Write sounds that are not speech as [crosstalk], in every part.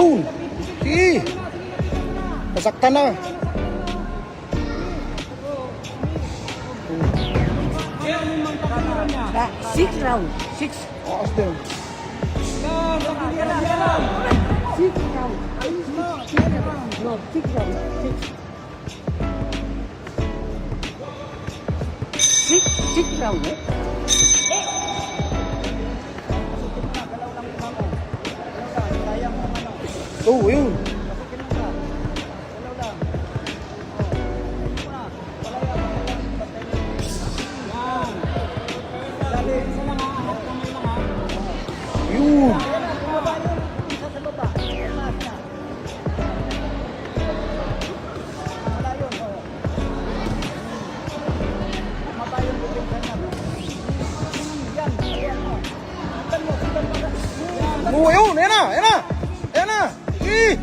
Yun. Sige. Nasaktan na. Six round. Six. Akas din. Six round. No, six round. Six. Six, six round, eh? Oo, yun. Yun. Oo, yun. Ayan na. Ayan na. Sige.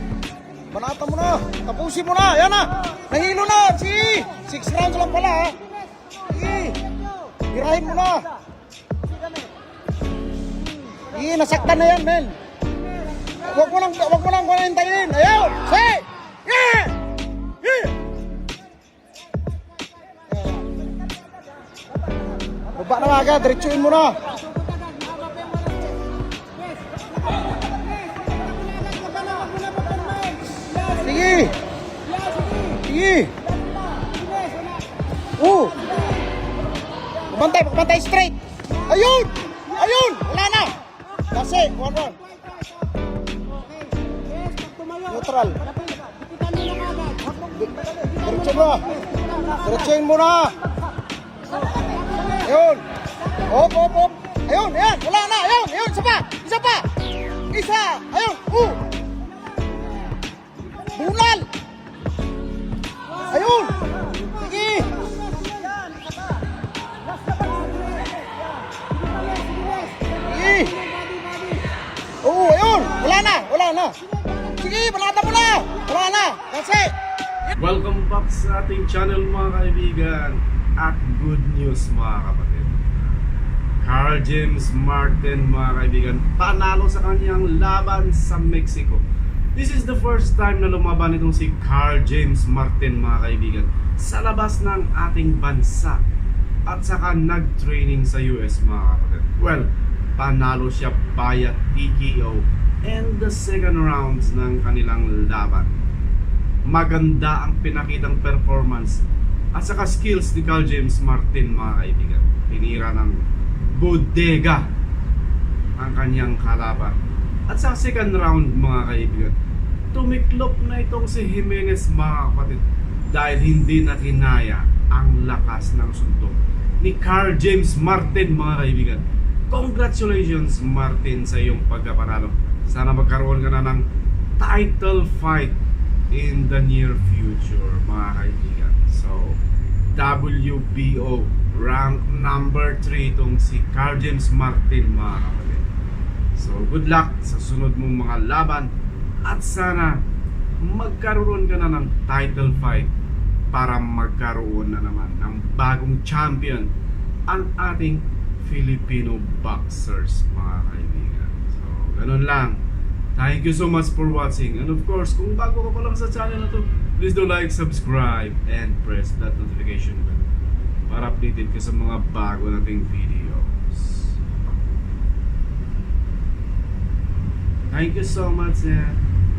Banata mo na. Tapusin mo na. Ayan na. Nahilo na. Sige. Six rounds lang pala. ha. Sige. Hirahin mo na. Sige, nasaktan na yan, men. Huwag mo nang, huwag mo nang kunintayin. Ayaw. Sige. Yeah. Yeah. Baba na agad. Diretsuin mo na. Sige. Oo. Pabantay, pabantay straight. Ayun! Ayun! Wala na! Kasi, one round. Neutral. Diretso mo na. Diretsuin mo na. Ayun. Hop, hop, hop. Ayun, ayan. Wala na. Ayun, ayun. Wala na. Wala na. Sige, balata mo na. Wala na. Kasi. Welcome back sa ating channel mga kaibigan at good news mga kapatid. Carl James Martin mga kaibigan panalo sa kanyang laban sa Mexico. This is the first time na lumaban itong si Carl James Martin mga kaibigan sa labas ng ating bansa at saka nag-training sa US mga kapatid. Well, panalo siya via TKO and the second rounds ng kanilang laban maganda ang pinakitang performance at saka skills ni Carl James Martin mga kaibigan. Tinira ng bodega ang kanyang kalaban. At sa second round mga kaibigan, tumiklop na itong si Jimenez mga kapatid dahil hindi na kinaya ang lakas ng suntok ni Carl James Martin mga kaibigan. Congratulations Martin sa iyong pagkapanalo. Sana magkaroon ka na ng title fight in the near future mga kaibigan. So, WBO rank number 3 itong si Carl James Martin mga kapatid. So, good luck sa sunod mong mga laban at sana magkaroon ka na ng title fight para magkaroon na naman ng bagong champion ang ating Filipino boxers mga kaibigan. So, ganun lang. Thank you so much for watching. And of course, kung bago ka pa lang sa channel na to, please do like, subscribe, and press that notification bell para updated ka sa mga bago nating videos. Thank you so much and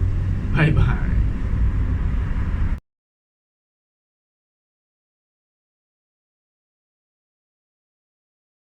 [laughs] bye-bye.